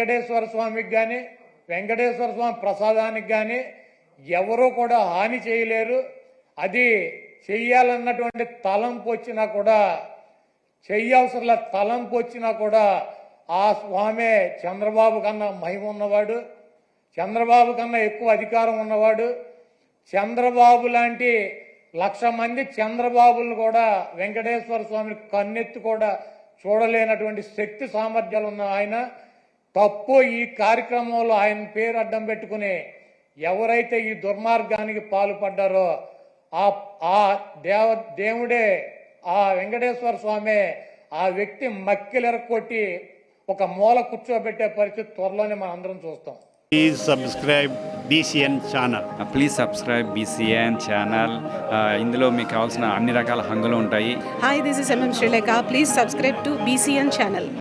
వెంకటేశ్వర స్వామికి కానీ వెంకటేశ్వర స్వామి ప్రసాదానికి కానీ ఎవరూ కూడా హాని చేయలేరు. అది చెయ్యాలన్నటువంటి తలంపు వచ్చినా కూడా చెయ్యవసరంలో తలంపు వచ్చినా కూడా ఆ స్వామి చంద్రబాబు కన్నా మహిమ ఉన్నవాడు చంద్రబాబు కన్నా ఎక్కువ అధికారం ఉన్నవాడు. చంద్రబాబు లాంటి లక్ష మంది చంద్రబాబులను కూడా వెంకటేశ్వర స్వామిని కన్నెత్తి కూడా చూడలేనటువంటి శక్తి సామర్థ్యాలు ఉన్న ఆయన. తప్పు ఈ కార్యక్రమంలో ఆయన పేరు అడ్డం పెట్టుకుని ఎవరైతే ఈ దుర్మార్గానికి పాల్పడ్డారో ఆ ఆ దేవ దేవుడే ఆ వెంకటేశ్వర స్వామి ఆ వ్యక్తి మక్కిలెరకొట్టి ఒక మూల కూర్చోబెట్టే పరిస్థితి త్వరలోనే మనం అందరం చూస్తాం Please subscribe BCN channel. Please subscribe BCN channel ఇందులో మీకు కావాల్సిన అన్ని రకాల హంగులు ఉంటాయి Hi, this is MM Sri Lanka. Please subscribe to BCN channel.